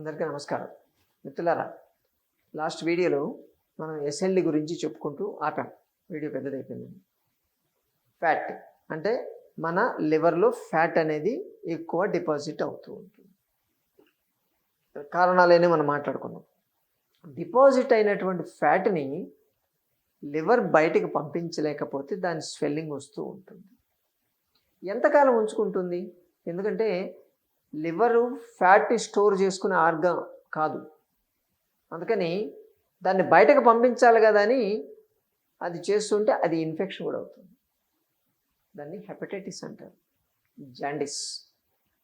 అందరికీ నమస్కారం. మిత్రులారా లాస్ట్ వీడియోలో మనం ఎస్ఎల్డి గురించి చెప్పుకుంటూ ఆపాం. వీడియో పెద్దదైపోయింది. ఫ్యాట్ అంటే మన లివర్లో ఫ్యాట్ అనేది ఎక్కువ డిపాజిట్ అవుతూ ఉంటుంది. కారణాలనే మనం మాట్లాడుకున్నాం. డిపాజిట్ అయినటువంటి ఫ్యాట్ని లివర్ బయటకు పంపించలేకపోతే దాని స్వెల్లింగ్ వస్తూ ఉంటుంది. ఎంతకాలం ఉంచుకుంటుంది? ఎందుకంటే లివరు ఫ్యాట్ స్టోర్ చేసుకునే ఆర్గం కాదు. అందుకని దాన్ని బయటకు పంపించాలి కదా అని అది చేస్తుంటే అది ఇన్ఫెక్షన్ కూడా అవుతుంది. దాన్ని హెపటైటిస్ అంటారు. జాండిస్.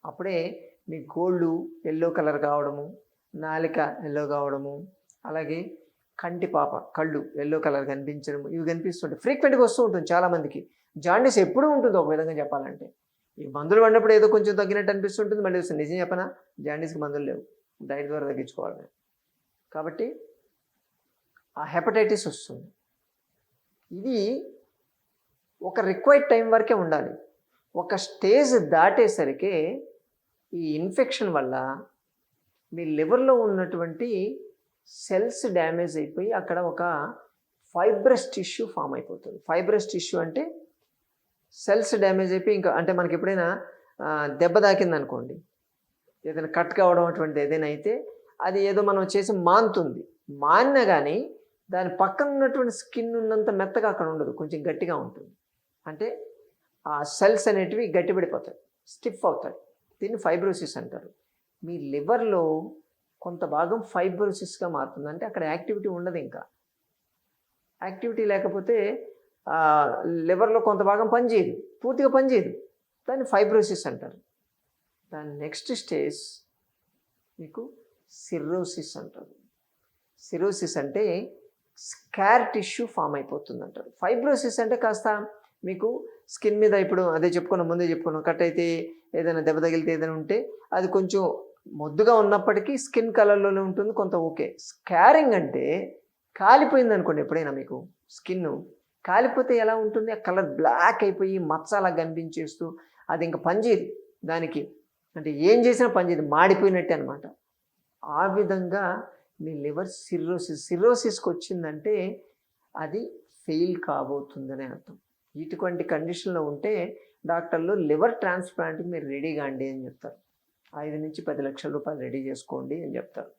అప్పుడే మీ గోళ్ళు ఎల్లో కలర్ కావడము నాలిక ఎల్లో కావడము అలాగే కంటి పాప కళ్ళు ఎల్లో కలర్ కనిపించడం ఇవి కనిపిస్తుంటాయి. ఫ్రీక్వెంట్గా వస్తూ ఉంటుంది చాలామందికి. జాండీస్ ఎప్పుడూ ఉంటుంది ఒక విధంగా చెప్పాలంటే. ఈ మందులు పడినప్పుడు ఏదో కొంచెం తగ్గినట్టు అనిపిస్తుంటుంది. మళ్ళీ వస్తుంది నిజం చెప్పనా? జాండీస్కి మందులు లేవు. డైట్ ద్వారా తగ్గించుకోవాలి మేము. కాబట్టి ఆ హెపటైటిస్ వస్తుంది. ఇది ఒక రిక్వైర్డ్ టైం వరకే ఉండాలి. ఒక స్టేజ్ దాటేసరికి ఈ ఇన్ఫెక్షన్ వల్ల మీ లివర్లో ఉన్నటువంటి సెల్స్ డ్యామేజ్ అయిపోయి అక్కడ ఒక ఫైబ్రస్ టిష్యూ ఫామ్ అయిపోతుంది. ఫైబ్రస్ టిష్యూ అంటే సెల్స్ డ్యామేజ్ అయిపోయి ఇంకా అంటే మనకి ఎప్పుడైనా దెబ్బ తాకింది అనుకోండి ఏదైనా కట్ కావడం అటువంటిది ఏదైనా అయితే అది ఏదో మనం చేసి మానుతుంది మానినా కానీ దాని పక్కన ఉన్నటువంటి స్కిన్ ఉన్నంత మెత్తగా అక్కడ ఉండదు కొంచెం గట్టిగా ఉంటుంది. అంటే ఆ సెల్స్ అనేటివి గట్టిపడిపోతాయి స్టిఫ్ అవుతాయి. దీన్ని ఫైబ్రోసిస్ అంటారు. మీ లివర్లో కొంత భాగం ఫైబ్రోసిస్గా మారుతుంది. అంటే అక్కడ యాక్టివిటీ ఉండదు ఇంకా. యాక్టివిటీ లేకపోతే లివర్లో కొంత భాగం పనిచేయదు. పూర్తిగా పనిచేయదు. దాన్ని ఫైబ్రోసిస్ అంటారు. దాని నెక్స్ట్ స్టేజ్ మీకు సిర్రోసిస్ అంటారు. సిరోసిస్ అంటే స్కార్ టిష్యూ ఫామ్ అయిపోతుంది అంటారు ఫైబ్రోసిస్ అంటే కాస్త మీకు స్కిన్ మీద ఇప్పుడు అదే చెప్పుకున్నాం ముందే చెప్పుకున్నాం కట్ అయితే ఏదైనా దెబ్బ తగిలితే ఏదైనా ఉంటే అది కొంచెం మొద్దుగా ఉన్నప్పటికీ స్కిన్ కలర్లోనే ఉంటుంది కొంత ఓకే. స్కారింగ్ అంటే కాలిపోయింది అనుకోండి ఎప్పుడైనా మీకు స్కిన్ కాలిపోతే ఎలా ఉంటుంది? ఆ కలర్ బ్లాక్ అయిపోయి మచ్చ అలా కనిపించేస్తూ అది ఇంకా పనిచేయదు దానికి. అంటే ఏం చేసినా పనిచేయదు. మాడిపోయినట్టే అనమాట ఆ విధంగా మీ లివర్ సిర్రోసిస్ సిర్రోసిస్కి వచ్చిందంటే అది ఫెయిల్ కాబోతుందనే అర్థం. ఇటువంటి కండిషన్లో ఉంటే డాక్టర్లు లివర్ ట్రాన్స్ప్లాంట్కి మీరు రెడీగా అండి అని చెప్తారు. ఐదు నుంచి పది లక్షల రూపాయలు రెడీ చేసుకోండి అని చెప్తారు.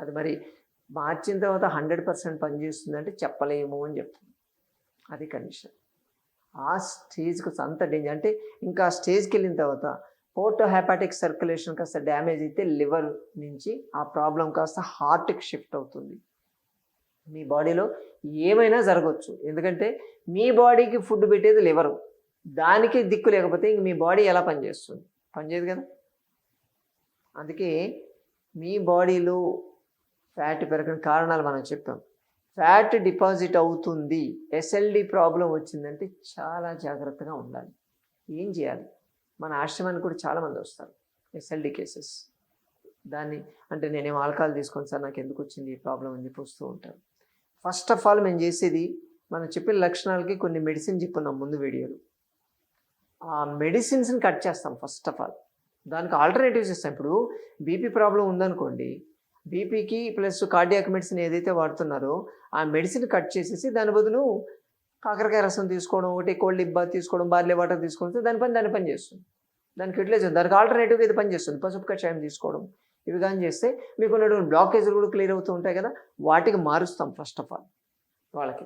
అది మరి మార్చిన తర్వాత హండ్రెడ్ పర్సెంట్ పనిచేస్తుందంటే చెప్పలేము అని చెప్తారు. అది కండిషన్ ఆ స్టేజ్కి అంత డేంజర్ అంటే ఇంకా ఆ స్టేజ్కి వెళ్ళిన తర్వాత పోర్టో హెపాటిక్ సర్క్యులేషన్ కాస్త డ్యామేజ్ అయితే లివర్ నుంచి ఆ ప్రాబ్లం కాస్త హార్ట్కి షిఫ్ట్ అవుతుంది. మీ బాడీలో ఏమైనా జరగవచ్చు ఎందుకంటే మీ బాడీకి ఫుడ్ పెట్టేది లివరు. దానికి దిక్కు లేకపోతే ఇంక మీ బాడీ ఎలా పనిచేస్తుంది? పనిచేయదు కదా? అందుకే మీ బాడీలో ఫ్యాట్ పెరగని కారణాలు మనం చెప్పాం ఫ్యాట్ డిపాజిట్ అవుతుంది. ఎస్ఎల్డి ప్రాబ్లం వచ్చిందంటే చాలా జాగ్రత్తగా ఉండాలి. ఏం చేయాలి? మన ఆశ్రమానికి కూడా చాలామంది వస్తారు ఎస్ఎల్డి కేసెస్ దాన్ని అంటే నేనేం ఆల్కహాల్ తీసుకొని సార్ నాకు ఎందుకు వచ్చింది ఈ ప్రాబ్లం అని చెప్పి వస్తూ ఉంటారు. ఫస్ట్ ఆఫ్ ఆల్ మేము చేసేది మనం చెప్పిన లక్షణాలకి కొన్ని మెడిసిన్ చెప్పున్నాం ముందు వీడియోలో ఆ మెడిసిన్స్ని కట్ చేస్తాం ఫస్ట్ ఆఫ్ ఆల్ దానికి ఆల్టర్నేటివ్స్ ఇస్తాం ఇప్పుడు బీపీ ప్రాబ్లం ఉందనుకోండి బీపీకి ప్లస్ కార్డియాక్ మెడిసిన్ ఏదైతే వాడుతున్నారో ఆ మెడిసిన్ కట్ చేసేసి దాని బదులు కాకరకాయ రసం తీసుకోవడం ఒకటి కోల్డ్ ఇబ్బా తీసుకోవడం బార్లీ వాటర్ తీసుకోవడం దాని పని దాని పని చేస్తుంది. దానికి యూటిలైజ్ దానికి ఆల్టర్నేటివ్గా ఇది పని చేస్తుంది. పసుపు కషాయం తీసుకోవడం ఇవి కానీ చేస్తే మీకు ఉన్నటువంటి బ్లాకేజ్లు కూడా క్లియర్ అవుతూ ఉంటాయి కదా వాటికి మారుస్తాం ఫస్ట్ ఆఫ్ ఆల్ వాళ్ళకి.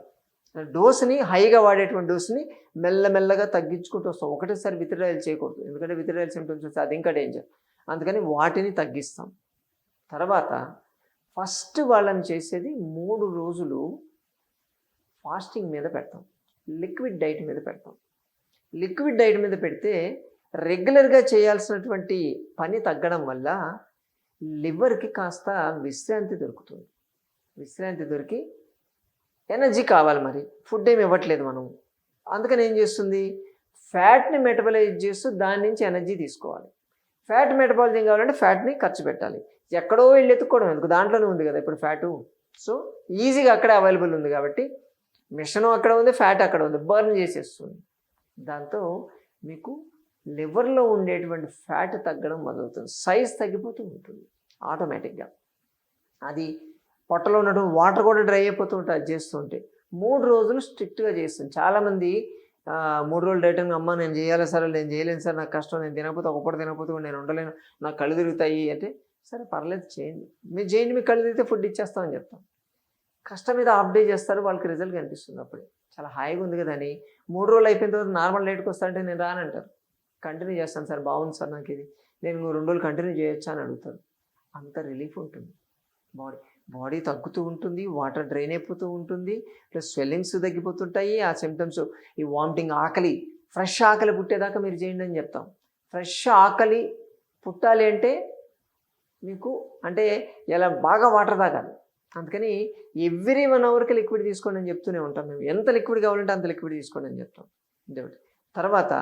డోస్ని హైగా వాడేటువంటి డోస్ని మెల్లమెల్లగా తగ్గించుకుంటూ వస్తాం. ఒకటేసారి విత్డ్రాయల్ చేయకూడదు. ఎందుకంటే విత్డ్రాయల్ సిమ్టమ్స్ వస్తే అది ఇంకా డేంజర్ అందుకని వాటిని తగ్గిస్తాం. తర్వాత ఫస్ట్ వాళ్ళని చేసేది మూడు రోజులు ఫాస్టింగ్ మీద పెడతాం. లిక్విడ్ డైట్ మీద పెడతాం. లిక్విడ్ డైట్ మీద పెడితే రెగ్యులర్గా చేయాల్సినటువంటి పని తగ్గడం వల్ల లివర్కి కాస్త విశ్రాంతి దొరుకుతుంది. విశ్రాంతి దొరికి ఎనర్జీ కావాలి మరి. ఫుడ్ ఏమి ఇవ్వట్లేదు మనం. అందుకని ఏం చేస్తుంది? ఫ్యాట్ని మెటబలైజ్ చేస్తూ దాని నుంచి ఎనర్జీ తీసుకోవాలి. ఫ్యాట్ మెటబాలిజం కావాలంటే ఫ్యాట్ని ఖర్చు పెట్టాలి. ఎక్కడో వెళ్ళి ఎత్తుక్కోవడం ఎందుకు? దాంట్లోనే ఉంది కదా ఇప్పుడు ఫ్యాటు. సో ఈజీగా అక్కడే అవైలబుల్ ఉంది కాబట్టి మిషన్ అక్కడ ఉంది ఫ్యాట్ అక్కడ ఉంది బర్న్ చేసేస్తుంది. దాంతో మీకు లివర్లో ఉండేటువంటి ఫ్యాట్ తగ్గడం మొదలవుతుంది. సైజ్ తగ్గిపోతూ ఉంటుంది ఆటోమేటిక్గా. అది పొట్టలో ఉన్నటువంటి వాటర్ కూడా డ్రై అయిపోతూ ఉంటుంది అది చేస్తుంటే మూడు రోజులు స్ట్రిక్ట్గా చేస్తుంది. చాలామంది మూడు రోజులు డైట్ అని అమ్మ నేను చేయాలి సార్ నేను చేయలేను సార్ నాకు కష్టం నేను తినకపోతే ఒకప్పుడు తినకపోతే నేను ఉండలేను నాకు కళ్ళు తిరుగుతాయి అంటే సరే పర్లేదు చేయండి. మీరు చేయండి మీకు కళ్ళు తిరిగితే ఫుడ్ ఇచ్చేస్తామని చెప్తాం. కష్టం మీద హాఫ్ డే చేస్తారు వాళ్ళకి రిజల్ట్ కనిపిస్తుంది అప్పుడే. చాలా హాయిగా ఉంది కదా అని. మూడు రోజులు అయిపోయిన తర్వాత నార్మల్ డేట్కి వస్తారంటే నేను రానంటారు కంటిన్యూ చేస్తాను సార్ బాగుంది సార్ నాకు ఇది. నేను రెండు రోజులు కంటిన్యూ చేయొచ్చా అని అడుగుతారు. అంత రిలీఫ్ ఉంటుంది బాడీ. బాడీ తగ్గుతూ ఉంటుంది వాటర్ డ్రైన్ అయిపోతూ ఉంటుంది ప్లస్ స్వెల్లింగ్స్ తగ్గిపోతుంటాయి ఆ సిమ్టమ్స్ ఈ వామిటింగ్ ఆకలి ఫ్రెష్ ఆకలి పుట్టేదాకా మీరు చేయండి అని చెప్తాం. ఫ్రెష్ ఆకలి పుట్టాలి అంటే మీకు అంటే ఇలా బాగా వాటర్ తాగాలి. అందుకని ఎవ్రీ వన్ అవర్కి లిక్విడ్ తీసుకోండి అని చెప్తూనే ఉంటాం మేము. ఎంత లిక్విడ్ కావాలంటే అంత లిక్విడ్ తీసుకోండి అని చెప్తాం. ఇదొకటి తర్వాత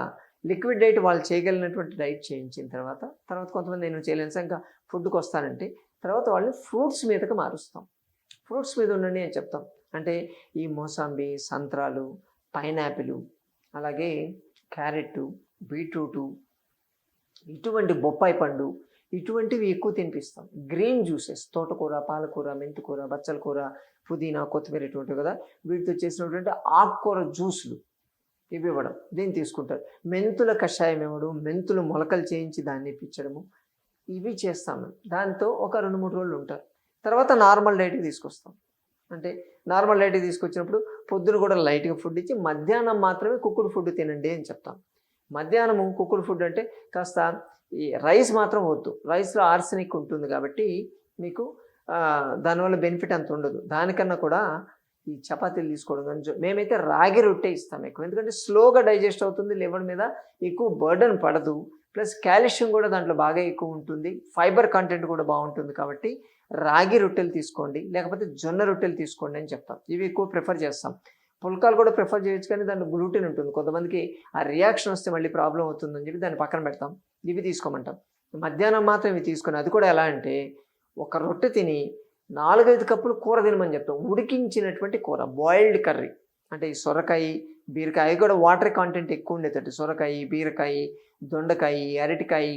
లిక్విడ్ డైట్ వాళ్ళు చేయగలిగినటువంటి డైట్ చేయించిన తర్వాత తర్వాత కొంతమంది నేను చేయలేను సార్ ఇంకా ఫుడ్కి వస్తానంటే తర్వాత వాళ్ళని ఫ్రూట్స్ మీదకి మారుస్తాం. ఫ్రూట్స్ మీద ఉండండి అని చెప్తాం. అంటే ఈ మోసాంబి సంత్రాలు పైనాపిల్ అలాగే క్యారెట్ బీట్రూటు ఇటువంటి బొప్పాయి పండు ఇటువంటివి ఎక్కువ తినిపిస్తాం. గ్రీన్ జ్యూసెస్ తోటకూర పాలకూర మెంతికూర బచ్చల కూర పుదీనా కొత్తిమీర ఇటువంటివి కదా వీటితో చేసినటువంటి ఆకుకూర జ్యూసులు ఇవి ఇవ్వడం. దీన్ని తీసుకుంటారు. మెంతుల కషాయం ఇవ్వడం మెంతులు మొలకలు చేయించి దాన్ని ఇప్పించడము ఇవి చేస్తాం మేము. దాంతో ఒక రెండు మూడు రోజులు ఉంటారు. తర్వాత నార్మల్ డైట్కి తీసుకొస్తాం. అంటే నార్మల్ డైట్కి తీసుకొచ్చినప్పుడు పొద్దున కూడా లైట్గా ఫుడ్ ఇచ్చి మధ్యాహ్నం మాత్రమే కుక్కుడు ఫుడ్ తినండి అని చెప్తాం. మధ్యాహ్నము కుక్కుడు ఫుడ్ అంటే కాస్త ఈ రైస్ మాత్రం వద్దు. రైస్లో ఆర్సెనిక్ ఉంటుంది కాబట్టి మీకు దానివల్ల బెనిఫిట్ అంత ఉండదు. దానికన్నా కూడా ఈ చపాతీలు తీసుకోవడం కానీ మేమైతే రాగి రొట్టె ఇస్తాం ఎక్కువ. ఎందుకంటే స్లోగా డైజెస్ట్ అవుతుంది లివర్ మీద ఎక్కువ బర్డన్ పడదు. ప్లస్ కాల్షియం కూడా దాంట్లో బాగా ఎక్కువ ఉంటుంది. ఫైబర్ కంటెంట్ కూడా బాగుంటుంది కాబట్టి రాగి రొట్టెలు తీసుకోండి లేకపోతే జొన్న రొట్టెలు తీసుకోండి అని చెప్తాం. ఇవి ఎక్కువ ప్రిఫర్ చేస్తాం. పుల్కాలు కూడా ప్రిఫర్ చేయొచ్చు కానీ దాంట్లో గ్లూటెన్ ఉంటుంది. కొంతమందికి ఆ రియాక్షన్ వస్తే మళ్ళీ ప్రాబ్లం అవుతుందని చెప్పి దాన్ని పక్కన పెడతాం. ఇవి తీసుకోమంటాం. మధ్యాహ్నం మాత్రం ఇవి తీసుకొని అది కూడా ఎలా అంటే ఒక రొట్టె తిని నాలుగైదు కప్పులు కూర తినమని చెప్తాం. ఉడికించినటువంటి కూర బాయిల్డ్ కర్రీ అంటే ఈ సొరకాయ బీరకాయ అవి కూడా వాటర్ కాంటెంట్ ఎక్కువ ఉండేటట్టు. సొరకాయ బీరకాయ దొండకాయ అరటికాయ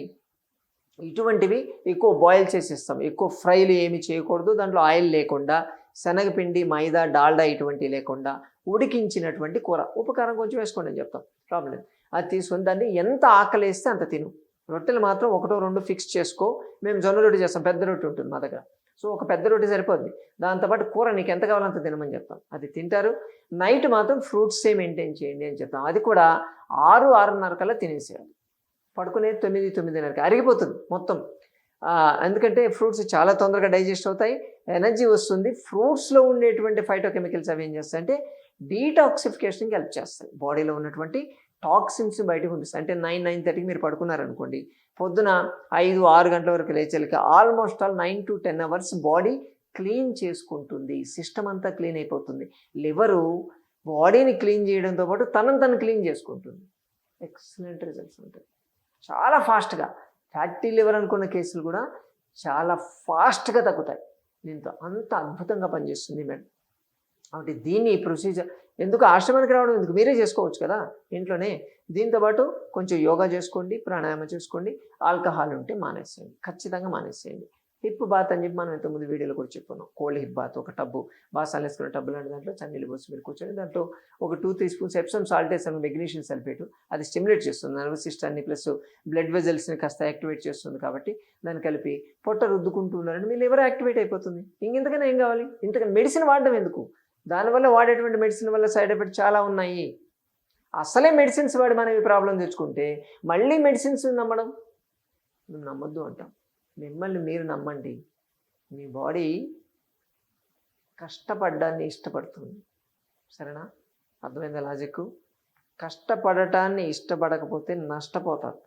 ఇటువంటివి ఎక్కువ బాయిల్ చేసి ఇస్తాం ఎక్కువ ఫ్రైలు ఏమి చేయకూడదు. దాంట్లో ఆయిల్ లేకుండా శనగపిండి మైదా డాల్డా ఇటువంటివి లేకుండా ఉడికించినటువంటి కూర. ఉపకారం కొంచెం వేసుకోండి అని చెప్తాం. ప్రాబ్లం లేదు. అది తీసుకొని దాన్ని ఎంత ఆకలి వేస్తే అంత తిను. రొట్టెలు మాత్రం ఒకటో రెండు ఫిక్స్ చేసుకో. మేము జొన్న రొట్టె చేస్తాం. పెద్ద రొట్టె ఉంటుంది మా దగ్గర. సో ఒక పెద్ద రొట్టె సరిపోద్ది. దాంతోపాటు కూర నీకు ఎంత కావాలో అంత తినమని చెప్తాం. అది తింటారు. నైట్ మాత్రం ఫ్రూట్సే మెయింటైన్ చేయండి అని చెప్తాం. అది కూడా ఆరు ఆరున్నర కల్లా తినేసేయాలి. పడుకునే తొమ్మిది తొమ్మిదిన్నరకి అరిగిపోతుంది మొత్తం. ఎందుకంటే ఫ్రూట్స్ చాలా తొందరగా డైజెస్ట్ అవుతాయి. ఎనర్జీ వస్తుంది. ఫ్రూట్స్లో ఉండేటువంటి ఫైటోకెమికల్స్ అవి ఏం చేస్తాయంటే డీటాక్సిఫికేషన్కి హెల్ప్ చేస్తాయి. బాడీలో ఉన్నటువంటి టాక్సిన్స్ బయటకు పంపిస్తాయి అంటే నైన్ నైన్ థర్టీకి మీరు పడుకున్నారనుకోండి పొద్దున ఐదు ఆరు గంటల వరకు లేచేలకి almost all nine to ten hours body clean చేసుకుంటుంది. సిస్టమ్ అంతా క్లీన్ అయిపోతుంది. లివరు బాడీని క్లీన్ చేయడంతో పాటు తనను తను క్లీన్ చేసుకుంటుంది. ఎక్సలెంట్ రిజల్ట్స్ ఉంటాయి. చాలా ఫాస్ట్గా ఫ్యాటీ లివర్ అనుకున్న కేసులు కూడా చాలా ఫాస్ట్గా తగ్గుతాయి. దీంతో అంత అద్భుతంగా పనిచేస్తుంది మేడం. కాబట్టి దీన్ని ప్రొసీజర్ ఎందుకు ఆశ్రమానికి రావడం? ఎందుకు? మీరే చేసుకోవచ్చు కదా? ఇంట్లోనే దీంతో పాటు కొంచెం యోగా చేసుకోండి ప్రాణాయామం చేసుకోండి ఆల్కహాల్ ఉంటే మానేసేయండి ఖచ్చితంగా మానేసేయండి. హిప్ బాత్ అని చెప్పి మనం ఇంతకుముందు వీడియోలో కూడా చెప్పుకున్నాం కోల్డ్ హిప్ బాత్ ఒక టబ్బు బాసాలు వేసుకున్న టబ్బు లాంటి దాంట్లో చన్నీళ్ళు పోసి మీరు కూర్చొని దాంట్లో ఒక two three spoons Epsom salt వేసాము మెగ్నీషియం సల్ఫేట్ అది స్టిమ్యులేట్ చేస్తుంది. నర్వస్ సిస్టాన్ని ప్లస్ బ్లడ్ వెజల్స్ని కాస్త యాక్టివేట్ చేస్తుంది కాబట్టి దాన్ని కలిపి పొట్ట రుద్దుకుంటున్నారని మీరు మీ లివర్ యాక్టివేట్ అయిపోతుంది. ఇంకెంతకైనా ఏం కావాలి? ఇంతకన్నా మెడిసిన్ వాడడం ఎందుకు? దానివల్ల వాడేటువంటి మెడిసిన్ వల్ల సైడ్ ఎఫెక్ట్ చాలా ఉన్నాయి. అసలే మెడిసిన్స్ వాడి మనం ఈ ప్రాబ్లం తెచ్చుకుంటే మళ్ళీ మెడిసిన్స్ నమ్మడం? నువ్వు నమ్మొద్దు అంటాం. మిమ్మల్ని మీరు నమ్మండి. మీ బాడీ కష్టపడ్డాన్ని ఇష్టపడుతుంది. సరేనా? అర్థమైందా లాజిక్ కష్టపడటాన్ని ఇష్టపడకపోతే నష్టపోతారు.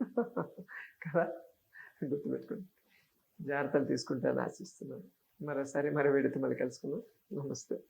కదా? గుర్తుపెట్టుకోండి. జాగ్రత్తలు తీసుకుంటాను ఆశిస్తున్నాను. మరోసారి మరి వీడితో మళ్ళీ కలుసుకుందాం. నమస్తే.